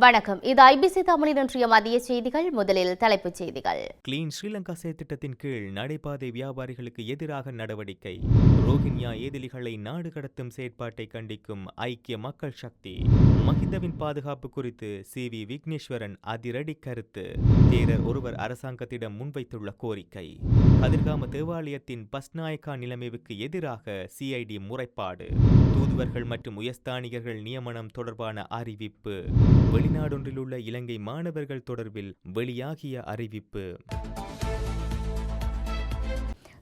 வணக்கம். இது ஐபிசி தமிழின் இன்றைய மதிய செய்திகள். முதலில் தலைப்புச் செய்திகள். கிளீன் ஸ்ரீலங்கா செயற்திட்டத்தின் கீழ் நடைபாதை வியாபாரிகளுக்கு எதிராக நடவடிக்கை. ரோஹிங்யா ஏதிலிகளை நாடு கடத்தும் செயற்பாட்டை கண்டிக்கும் ஐக்கிய மக்கள் சக்தி. மஹிந்தவின் பாதுகாப்பு குறித்து சி வி விக்னேஸ்வரன் அதிரடி கருத்து. தேரர் ஒருவர் அரசாங்கத்திடம் முன்வைத்துள்ள கோரிக்கை. கதிர்காம தேவாலயத்தின் பஸ்நாயக்கா நிலைமைவுக்கு எதிராக சிஐடி முறைப்பாடு. தூதுவர்கள் மற்றும் உயர்ஸ்தானிகர்கள் நியமனம் தொடர்பான அறிவிப்பு. வெளி வெளிநாடொன்றிலுள்ள இலங்கை மாணவர்கள் தொடர்பில் வெளியாகிய அறிவிப்பு.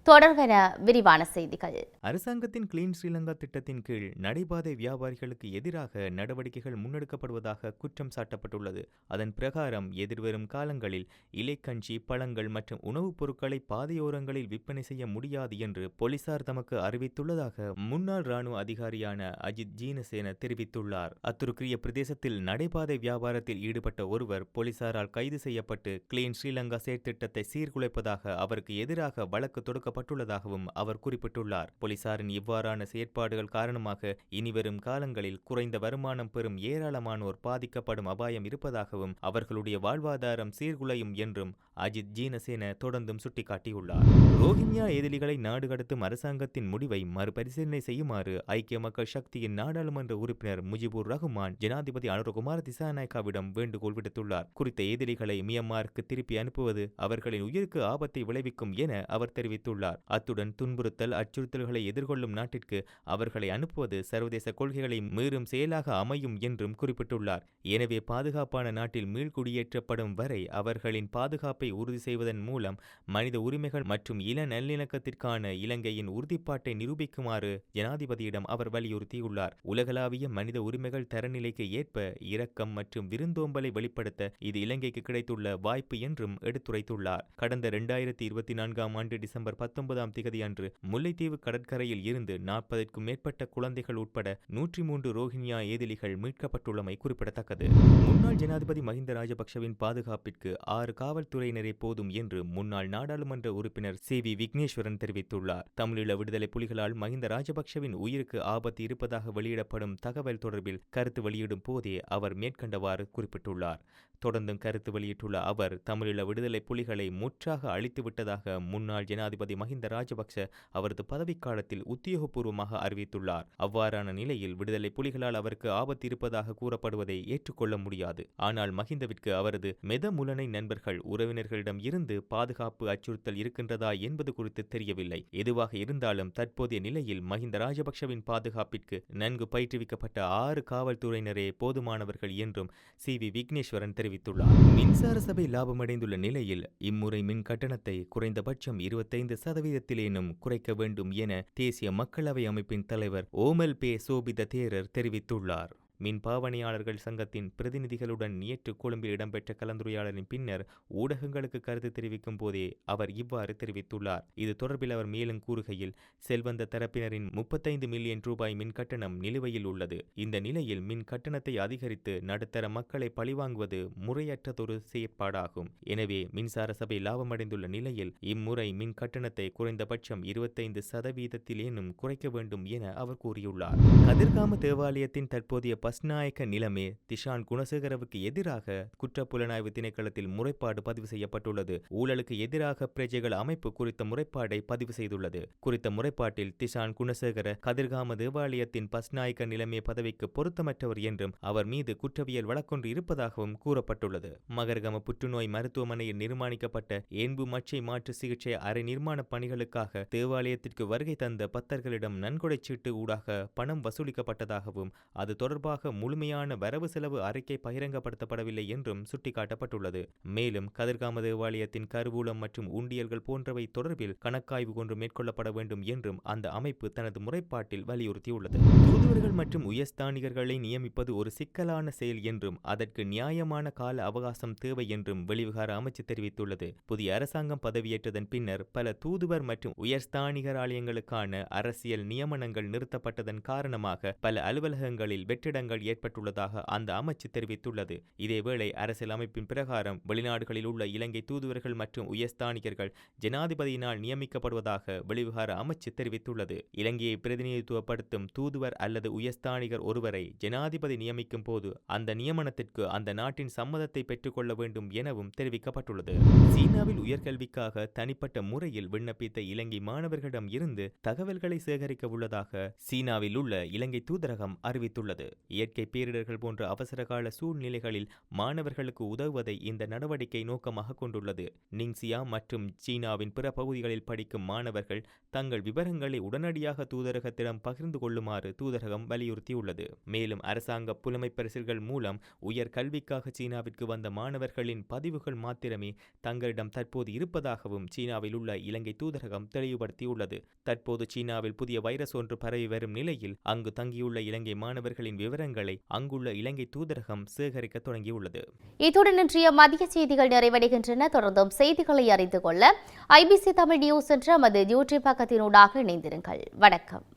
தொடர்வன விரிவான செய்திகள். அரசாங்கத்தின் கிளீன் ஸ்ரீலங்கா திட்டத்தின் கீழ் நடைபாதை வியாபாரிகளுக்கு எதிராக நடவடிக்கைகள் முன்னெடுக்கப்படுவதாக குற்றம் சாட்டப்பட்டுள்ளது. அதன் பிரகாரம் எதிர்வரும் காலங்களில் இலைக்கஞ்சி பழங்கள் மற்றும் உணவுப் பொருட்களை பாதையோரங்களில் விற்பனை செய்ய முடியாது என்று போலீசார் தமக்கு அறிவித்துள்ளதாக முன்னாள் ராணுவ அதிகாரியான அஜித் ஜீனசேன தெரிவித்துள்ளார். அத்துருக்கிய பிரதேசத்தில் நடைபாதை வியாபாரத்தில் ஈடுபட்ட ஒருவர் போலீசாரால் கைது செய்யப்பட்டு கிளீன் ஸ்ரீலங்கா செயற்திட்டத்தை சீர்குலைப்பதாக அவருக்கு எதிராக வழக்கு தொடுக்க பட்டுள்ளதாகவும் அவர் குறிப்பிட்டுள்ளார். போலீசாரின் இவ்வாறான செயற்பாடுகள் காரணமாக இனிவரும் காலங்களில் குறைந்த வருமானம் பெறும் ஏராளமானோர் பாதிக்கப்படும் அபாயம் இருப்பதாகவும் அவர்களுடைய வாழ்வாதாரம் சீர்குலையும் என்றும் அஜித் ஜீனசேன தொடர்ந்தும் சுட்டிக்காட்டியுள்ளார். ரோஹிங்யா எதிரிகளை நாடு கடத்தும் அரசாங்கத்தின் முடிவை மறுபரிசீலனை செய்யுமாறு ஐக்கிய மக்கள் சக்தியின் நாடாளுமன்ற உறுப்பினர் முஜிபுர் ரஹ்மான் ஜனாதிபதி அனுரகுமார் திசாநாயக்காவிடம் வேண்டுகோள் விடுத்துள்ளார். குறித்த எதிரிகளை மியன்மாருக்கு திருப்பி அனுப்புவது அவர்களின் உயிருக்கு ஆபத்தை விளைவிக்கும் என அவர் தெரிவித்துள்ளார். அத்துடன் துன்புறுத்தல் அச்சுறுத்தல்களை எதிர்கொள்ளும் நாட்டிற்கு அவர்களை அனுப்புவது சர்வதேச கொள்கைகளை மீறும் செயலாக அமையும் என்றும் குறிப்பிட்டுள்ளார். எனவே பாதுகாப்பான நாட்டில் மீள்குடியேற்றப்படும் வரை அவர்களின் பாதுகாப்பை உறுதி செய்வதன் மூலம் மனித உரிமைகள் மற்றும் இள நல்லிணக்கத்திற்கான இலங்கையின் உறுதிப்பாட்டை நிரூபிக்குமாறு ஜனாதிபதியிடம் அவர் வலியுறுத்தியுள்ளார். உலகளாவிய மனித உரிமைகள் தரநிலைக்கு ஏற்ப இரக்கம் மற்றும் விருந்தோம்பலை வெளிப்படுத்த இது இலங்கைக்கு கிடைத்துள்ள வாய்ப்பு என்றும் எடுத்துரைத்துள்ளார். கடந்த இரண்டாயிரத்தி இருபத்தி நான்காம் ஆண்டு டிசம்பர் பத்தொன்பதாம் திகதி அன்று முல்லைத்தீவு கடற்கரையில் இருந்து நாற்பதற்கும் மேற்பட்ட குழந்தைகள் உட்பட நூற்றி மூன்று ரோஹிங்யா ஏதிலிகள் மீட்கப்பட்டுள்ளமை குறிப்பிடத்தக்கது. முன்னாள் ஜனாதிபதி மஹிந்த ராஜபக்ஷவின் பாதுகாப்பிற்கு ஆறு காவல்துறையினரே போதும் என்று முன்னாள் நாடாளுமன்ற உறுப்பினர் சி வி விக்னேஸ்வரன் தெரிவித்துள்ளார். தமிழீழ விடுதலை புலிகளால் மஹிந்த ராஜபக்ஷவின் உயிருக்கு ஆபத்து இருப்பதாக வெளியிடப்படும் தகவல் தொடர்பில் கருத்து வெளியிடும் போதே அவர் மேற்கண்டவாறு குறிப்பிட்டுள்ளார். தொடர்ந்தும் கருத்து வெளியிட்டுள்ள அவர் தமிழீழ விடுதலை புலிகளை முற்றாக அழித்துவிட்டதாக முன்னாள் ஜனாதிபதி மஹிந்த ராஜபக்ஷ அவரது பதவிக்காலத்தில் உத்தியோகபூர்வமாக அறிவித்துள்ளார். அவ்வாறான நிலையில் விடுதலை புலிகளால் அவருக்கு ஆபத்து இருப்பதாக கூறப்படுவதை ஏற்றுக்கொள்ள முடியாது. ஆனால் மஹிந்தவிற்கு அவரது மெதமுலனை நண்பர்கள் உறவினர்களிடம் இருந்து பாதுகாப்பு அச்சுறுத்தல் இருக்கின்றதா என்பது குறித்து தெரியவில்லை. எதுவாக இருந்தாலும் தற்போதைய நிலையில் மஹிந்த ராஜபக்ஷவின் பாதுகாப்பிற்கு நன்கு பயிற்றுவிக்கப்பட்ட ஆறு காவல்துறையினரே போதுமானவர்கள் என்றும் சி. வி. விக்னேஸ்வரன் தெரிவித்துள்ளார். மின்சார சபை லாபமடைந்துள்ள நிலையில் இம்முறை மின் கட்டணத்தை குறைந்தபட்சம் இருபத்தைந்து சதவீதத்திலேனும் குறைக்க வேண்டும் என தேசிய மக்களவை அமைப்பின் தலைவர் ஓமல் பே சோபித தேரர் தெரிவித்துள்ளார். மின் பாவனையாளர்கள் சங்கத்தின் பிரதிநிதிகளுடன் நேற்று கொழும்பில் இடம்பெற்ற கலந்துரையாடலின் பின்னர் ஊடகங்களுக்கு கருத்து தெரிவிக்கும் போதே அவர் இவ்வாறு தெரிவித்துள்ளார். இது தொடர்பில் அவர் மேலும் கூறுகையில் செல்வந்த தரப்பினரின் முப்பத்தைந்து மில்லியன் ரூபாய் மின் கட்டணம் நிலுவையில் உள்ளது. இந்த நிலையில் மின் கட்டணத்தை அதிகரித்து நடுத்தர மக்களை பழிவாங்குவது முறையற்றதொரு செயற்பாடாகும். எனவே மின்சார சபை லாபமடைந்துள்ள நிலையில் இம்முறை மின் கட்டணத்தை குறைந்தபட்சம் இருபத்தைந்து சதவீதத்திலேனும் குறைக்க வேண்டும் என அவர் கூறியுள்ளார். கதிர்காம தேவாலயத்தின் தற்போதைய பஸ்நாயக்க நிலமே திஷான் குணசேகரவுக்கு எதிராக குற்றப்புலனாய்வு திணைக்களத்தில் முறைப்பாடு பதிவு செய்யப்பட்டுள்ளது. ஊழலுக்கு எதிராக பிரஜைகள் அமைப்பு குறித்த முறைப்பாடை பதிவு செய்துள்ளது. குறித்த முறைப்பாட்டில் திஷான் குணசேகர கதிர்காம தேவாலயத்தின் பஸ்நாயக்க நிலைமை பதவிக்கு பொருத்தமற்றவர் என்றும் அவர் மீது குற்றவியல் வழக்கொன்று இருப்பதாகவும் கூறப்பட்டுள்ளது. மகரகம புற்றுநோய் மருத்துவமனையில் நிர்மாணிக்கப்பட்ட ஏன்பு மச்சை மாற்று சிகிச்சை அரை நிர்மாண பணிகளுக்காக தேவாலயத்திற்கு வருகை தந்த பக்தர்களிடம் நன்கொடை சீட்டு ஊடாக பணம் வசூலிக்கப்பட்டதாகவும் அது தொடர்பாக முழுமையான வரவு செலவு அறிக்கை பகிரங்கப்படுத்தப்படவில்லை என்றும் சுட்டிக்காட்டப்பட்டுள்ளது. மேலும் கதிர்காம தேவாலயத்தின் கருவூலம் மற்றும் உண்டியல்கள் போன்றவை தொடர்பில் கணக்காய்வு ஒன்று மேற்கொள்ளப்பட வேண்டும் என்றும் அந்த அமைப்பு தனது முறைப்பாட்டில் வலியுறுத்தியுள்ளது. தூதுவர்கள் மற்றும் உயர்ஸ்தானிகர்களை நியமிப்பது ஒரு சிக்கலான செயல் என்றும் அதற்கு நியாயமான கால அவகாசம் தேவை என்றும் வெளிவிகார அமைச்சு தெரிவித்துள்ளது. புதிய அரசாங்கம் பதவியேற்றதன் பின்னர் பல தூதுவர் மற்றும் உயர்ஸ்தானிகர் ஆலயங்களுக்கான அரசியல் நியமனங்கள் நிறுத்தப்பட்டதன் காரணமாக பல அலுவலகங்களில் வெற்றிடங்கள் மாற்றங்கள் ஏற்பட்டுள்ளதாக அந்த அமைச்சு தெரிவித்துள்ளது. இதேவேளை அரசியல் அமைப்பின் பிரகாரம் வெளிநாடுகளில் உள்ள இலங்கை தூதுவர்கள் மற்றும் உயர்ஸ்தானிகர்கள் ஜனாதிபதியினால் நியமிக்கப்படுவதாக வெளிவிகார அமைச்சு தெரிவித்துள்ளது. இலங்கையை பிரதிநிதித்துவப்படுத்தும் தூதுவர் அல்லது உயர்ஸ்தானிகர் ஒருவரை ஜனாதிபதி நியமிக்கும் போது அந்த நியமனத்திற்கு அந்த நாட்டின் சம்மதத்தை பெற்றுக்கொள்ள வேண்டும் எனவும் தெரிவிக்கப்பட்டுள்ளது. சீனாவில் உயர்கல்விக்காக தனிப்பட்ட முறையில் விண்ணப்பித்த இலங்கை மாணவர்களிடம் இருந்து தகவல்களை சேகரிக்க உள்ளதாக சீனாவில் உள்ள இலங்கை தூதரகம் அறிவித்துள்ளது. இயற்கை பேரிடர்கள் போன்ற அவசரகால சூழ்நிலைகளில் மாணவர்களுக்கு உதவுவதை இந்த நடவடிக்கை நோக்கமாக கொண்டுள்ளது. நிங்சியா மற்றும் சீனாவின் பிற பகுதிகளில் படிக்கும் மாணவர்கள் தங்கள் விவரங்களை உடனடியாக தூதரகத்திடம் பகிர்ந்து கொள்ளுமாறு தூதரகம் வலியுறுத்தியுள்ளது. மேலும் அரசாங்க புலமை பரிசில்கள் மூலம் உயர் கல்விக்காக சீனாவிற்கு வந்த மாணவர்களின் பதிவுகள் மாத்திரமே தங்களிடம் தற்போது இருப்பதாகவும் சீனாவில் உள்ள இலங்கை தூதரகம் தெளிவுபடுத்தியுள்ளது. தற்போது சீனாவில் புதிய வைரஸ் ஒன்று பரவி வரும் நிலையில் அங்கு தங்கியுள்ள இலங்கை மாணவர்களின் விவரங்களை அங்குள்ள இலங்கை தூதரகம் சேகரிக்க தொடங்கியுள்ளது. இத்துடன் இன்றைய மதிய செய்திகள் நிறைவடைகின்றன. தொடர்ந்தும் செய்திகளை அறிந்து கொள்ள ஐபிசி தமிழ் நியூஸ் என்ற நமது யூடியூப் பக்கத்தினூடாக இணைந்திருங்கள். வணக்கம்.